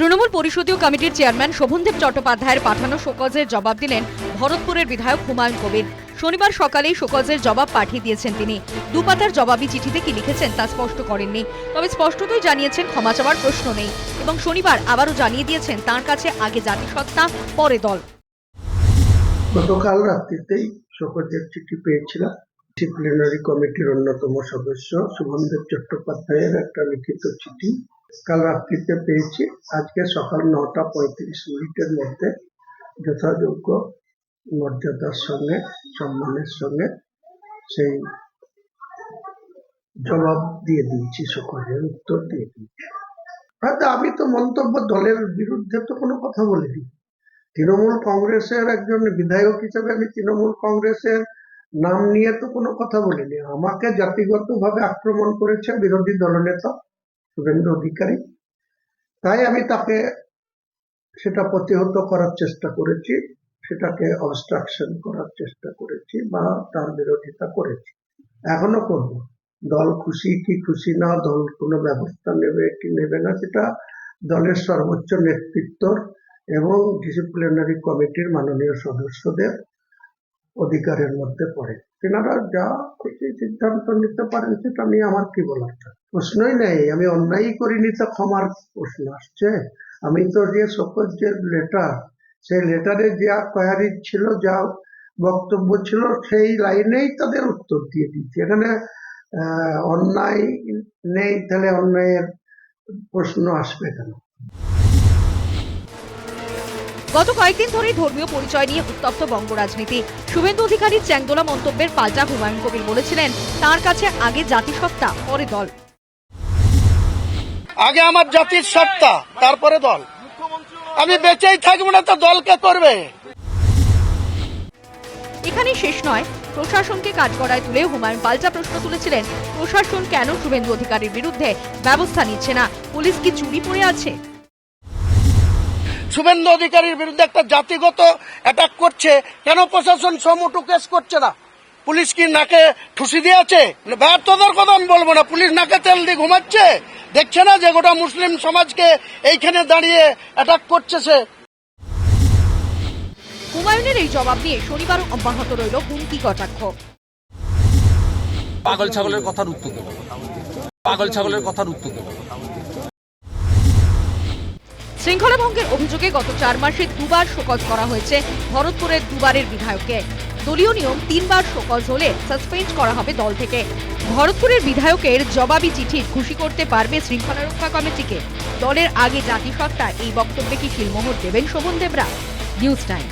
তৃণমূল পরিষদীয় কমিটির চেয়ারম্যান শোভনদেব চট্টোপাধ্যায়ের পাঠানো শোকজের জবাব দিলেন ভরতপুরের বিধায়ক হুমায়ুন কবির। শনিবার সকালেই শোকজের জবাব পাঠিয়ে দিয়েছেন তিনি। দুপাতার জবাবি চিঠিতে কি লিখেছেন তা স্পষ্ট করেননি। তবে স্পষ্টতই জানিয়েছেন ক্ষমা চাওয়ার প্রশ্ন নেই এবং শনিবার আবারও জানিয়ে দিয়েছেন তার কাছে আগে জাতিসত্তা, পরে দল। গতকাল রাত্রিতেই শোকজের চিঠি পেয়েছিলাম। ডিসিপ্লিনারি কমিটির অন্যতম সদস্য সুমনদেব চট্টোপাধ্যায়ের একটা লিখিত চিঠি। কাল রাত্রিতে পেয়েছি। আজকে সকাল নটা পঁয়ত্রিশ মিনিটের মধ্যে যথাযোগ্য মর্যাদার সঙ্গে, সম্মানের সঙ্গে সেই জবাব দিয়ে দিয়েছি, সকলের উত্তর দিয়ে দিয়েছি। হয়তো আমি তো মন্তব্য দলের বিরুদ্ধে তো কোনো কথা বলিনি। তৃণমূল কংগ্রেসের একজন বিধায়ক হিসেবে আমি তৃণমূল কংগ্রেসের নাম নিয়ে তো কোনো কথা বলিনি। আমাকে জাতিগতভাবে আক্রমণ করেছে বিরোধী দলনেতা। শুভেন্দু অধিকারী তাই আমি তাকে সেটা প্রতিহত করার চেষ্টা করেছি, সেটাকে অবস্ট্রাকশন করার চেষ্টা করেছি বা তার বিরোধিতা করেছি। এখনও করব। দল খুশি কি খুশি না, দল কোনো ব্যবস্থা নেবে কি নেবে না, সেটা দলের সর্বোচ্চ নেতৃত্বর এবং ডিসিপ্লিনারি কমিটির মাননীয় সদস্যদের অধিকারের মধ্যে পড়ে। তেনারা যা খুশি সিদ্ধান্ত নিতে পারেন, সেটা নিয়ে আমার কি বলার প্রশ্নই নেই। আমি অন্যায় করিনি তো ক্ষমার প্রশ্ন আসছে। আমি তো যে সকল যে লেটার সেই লেটারে যা কোয়ারি ছিল, যা বক্তব্য ছিল, সেই লাইনেই তাদের উত্তর দিয়ে দিচ্ছি এখানে অন্যায় নেই, তাহলে অন্যায়ের প্রশ্ন আসবে কেন? গত কয়েকদিন ধরেই ধর্মীয় পরিচয় নিয়ে উত্তপ্ত বঙ্গ রাজনীতি। শুভেন্দু অধিকারীর চ্যাংদোলা মন্তব্যের পাল্টা হুমায়ুন কবির বলেছিলেন তার কাছে আগে জাতিসত্তা পরে দল। আগে আমার জাতির সত্তা তারপরে দল। আমি বেঁচেই থাকব না তো দলকে করবে? এখানে শেষ নয়। প্রশাসনকে কাজ করায় তুলে হুমায়ুন পাল্টা প্রশ্ন তুলেছিলেন প্রশাসন কেন শুভেন্দু অধিকারীর বিরুদ্ধে ব্যবস্থা নিচ্ছে না? পুলিশ কি চুরি পড়ে আছে? শুভেন্দু অধিকারীর বিরুদ্ধে একটা জাতিগত অ্যাটাক করছে কেন প্রশাসন সমুটু কেস করছে না? পুলিশ কি নাকে ঠুসি দিয়েছে? ব্যর্থতার কথা আমি বলব না পুলিশ নাকে তেল দিয়ে ঘুমাচ্ছে। দেখছে না যে গোটা মুসলিম সমাজকে এইখানে দাঁড়িয়ে অ্যাটাক করছে সে। হুমায়ুনের এই জবাব নিয়ে শনিবারও অব্যাহত রইল হুমকি কটাক্ষ। পাগল ছাগলের কথার উত্তর পাগল ছাগলের কথার উত্তর শৃঙ্খলা ভঙ্গের অভিযোগে গত চার মাসে দুবার শোকজ করা হয়েছে ভরতপুরের দুবারের বিধায়ককে। দলীয় নিয়ম, তিনবার শোকজ হলে সাসপেন্ড করা হবে দল থেকে। ভরতপুরের বিধায়কের জবাবি চিঠি খুশি করতে পারবে শৃঙ্খলা রক্ষা কমিটিকে। দলের আগে জাতিসত্তা, এই বক্তব্যে কি শিলমোহর দেবেন শোভন দেবরা? News time